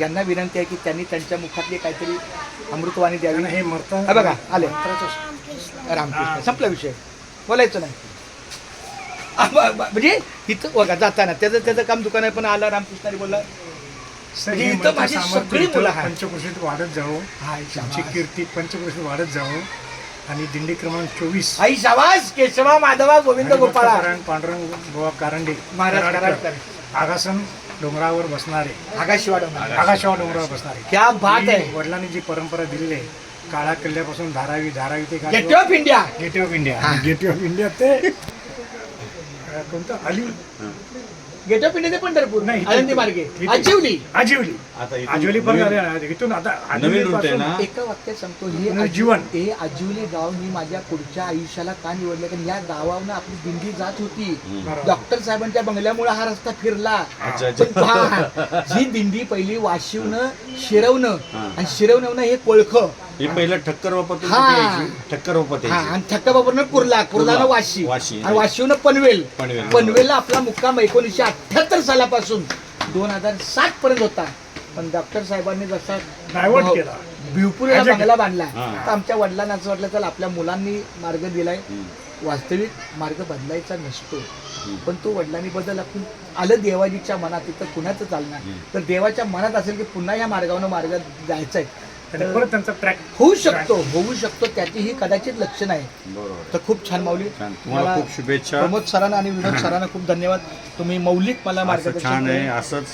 यांना विनंती आहे की त्यांनी त्यांच्या मुखातली काहीतरी अमृतवाणी द्यावी. हे मरता हा बघा, आले. रामकृष्ण. संपला विषय. बोलायचं नाही. म्हणजे इथं बघा जाताना त्याचं त्याचं काम दुकान आहे पण आला रामकृष्णाने बोलला. म्हणजे इथं माझी सगळी मुलं. पंचकृषीत वाढत शाबास. कीर्ती पंचकृषीत वाढत जावं. आणि दिंडी क्रमांक चोवीस. आई शाबास केशवा माधवा गोविंद गोपाळा. हरिभक्तपरायण पांडुरंग गोवा कारंडे महाराज कराडकर. आगासन डोंगरावर बसणारे. आकाशिवा डोंगर आगाशावा डोंगरावर बसणारे. क्या बात ही आहे. वडिलांनी जी परंपरा दिलेली आहे काळा किल्ल्यापासून धारावी धारावी ते gate of India gate of India. Gate of India ते अं, कोणतं? अली. गेट ऑफ इंडिया ते पंढरपूर नाही, इथे- आळंदी मार्गे इथे- आजिवली आजिवली आता इथून आजिवली पण नवीन- आले इथून आता नवीन रूट आहे ना? एका वाक्यात सांगतो हे पुनर्जीवन. जीवन हे आजिवली गाव मी माझ्या पुढच्या आयुष्याला का निवडलं कारण या गावावरून आपली दिंडी जात होती बरोबर. डॉक्टर साहेबांच्या बंगल्यामुळे हा रस्ता फिरला अच्छा, अच्छा. पण पहा, ही दिंडी पहिली वाशिवनं शिरवणं हा. आणि शिरवणं हे कोळख हे पहिलं ठक्कर वापरतो हा. ठक्कर वापरते हा आणि कुर्ला कुर्लानं कुर्ला, वाशी वाशी. आणि वाशीवनं पनवेल पनवेल. पनवेलला आपला मुक्काम एकोणीसशे अठ्याहत्तर सालापासून दोन हजार सात पर्यंत होता पण डॉक्टर साहेबांनी जसा केला. भिवपूरला Hijack. बंगला बांधला हा. तर आमच्या वडिलांना असं वाटलं तर आपल्या मुलांनी मार्ग दिलाय. वास्तविक मार्ग बदलायचा नसतो पण तो वडिलांनी बदल आपण आलं देवाजीच्या मनात तिथं कुणाचं चालणार तर देवाच्या मनात असेल की पुन्हा या मार्गावरून मार्ग जायचा आहे परत त्यांचा ट्रॅक होऊ शकतो होऊ शकतो त्याची ही कदाचित लक्षण आहे बरोबर. तर खूप छान माऊली. छान. तुम्हाला खूप शुभेच्छा. प्रमोद सरांना आणि विनोद सरांना खूप धन्यवाद. तुम्ही मौलिक मला असं मार्गदर्शन छान आहे केलं. असंच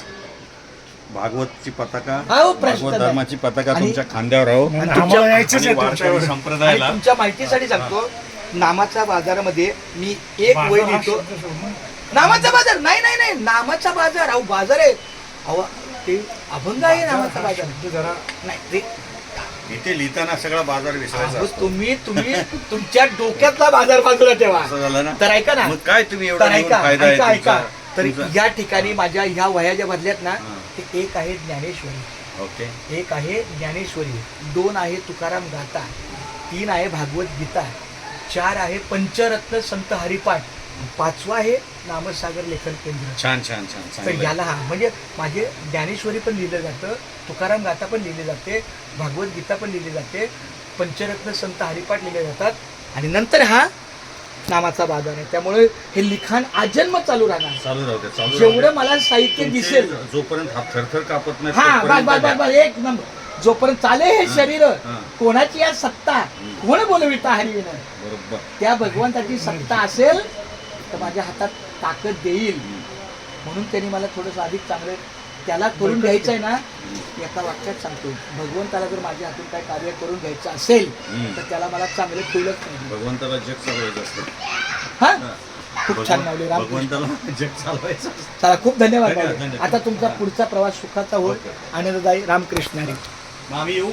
भागवतची पताका हो, प्रश्न भागवत नाही. धर्माची पताका आणि- तुमच्या खांद्यावर राहो आणि आम्हाला तुमच्या- यायचंच आणि आहे वारकरी तुमच्यावर. आणि संप्रदायाला. तुमच्या माहितीसाठी सांगतो नामाच्या बाजारामध्ये मी एक वय बाजार हा लिहितो शब्द सोडून. नामाचा बाजार? नाही नाही नाही. नामाचा बाजार अहो बाजार आहे. अहो ते अभंग आहे नामाचा बाजार शब्द जरा नाही ते इथे लिहिताना सगळा बाजार विसरायचा असतो. तुम्ही तुम्ही तुमच्या डोक्यातला बाजार बाजूला ठेवा. असं झालं ना? तर ऐका ना. मग काय तुम्ही तर एवढा ऐका फायदा आहे ऐका ऐका. तुमचा? तर तुमचा? या ठिकाणी माझ्या ह्या वया ज्या भरल्यात ना हा. ते एक आहे ज्ञानेश्वरी. ओके. एक आहे ज्ञानेश्वरी. दोन आहे तुकाराम गाथा. तीन आहे भागवत गीता. चार आहे पंचरत्न संत हरिपाठ. पाचवा आहे नामसागर लेखन केंद्र. छान छान छान तर चांगलं. याला हा म्हणजे माझे ज्ञानेश्वरी पण लिहिलं जातं तुकाराम गाथा पण लिहिली जाते भागवत गीता पण लिहिली जाते पंचरत्न संत हरिपाठ लिहिले जातात आणि नंतर हा नामाचा बाजार आहे. त्यामुळे हे लिखाण आजन्म चालू राहणार. चालू राहू दे चालू राहू जेवढं. मला साहित्य तुमचे दिसेल. जोपर्यंत हात थरथर कापत नाही हा बस तोपर्यंत बस बस द्या. बस एक नंबर. जोपर्यंत चाले हे हा, शरीर हा. कोणाची या सत्ता? कोण बोलविता हरिविन बरोबर. त्या भगवंताची सत्ता असेल तर माझ्या हातात ताकद देईल. म्हणून त्यांनी मला थोडंसं अधिक चांगलं त्याला करून घ्यायचं आहे ना एका वाक्यात सांगतो भगवंताला जर माझ्या हातून काय कार्य करून घ्यायचं असेल. तर त्याला मला चांगलं ठेवलंच नाही. भगवंताला जग चालवायचं असतं. हा. खूप छान मावले राम भगवंताला जग चालवायचं. चला खूप धन्यवाद. आता तुमचा पुढचा प्रवास सुखाचा होईल. आनंददायी रामकृष्ण आम्ही येऊ.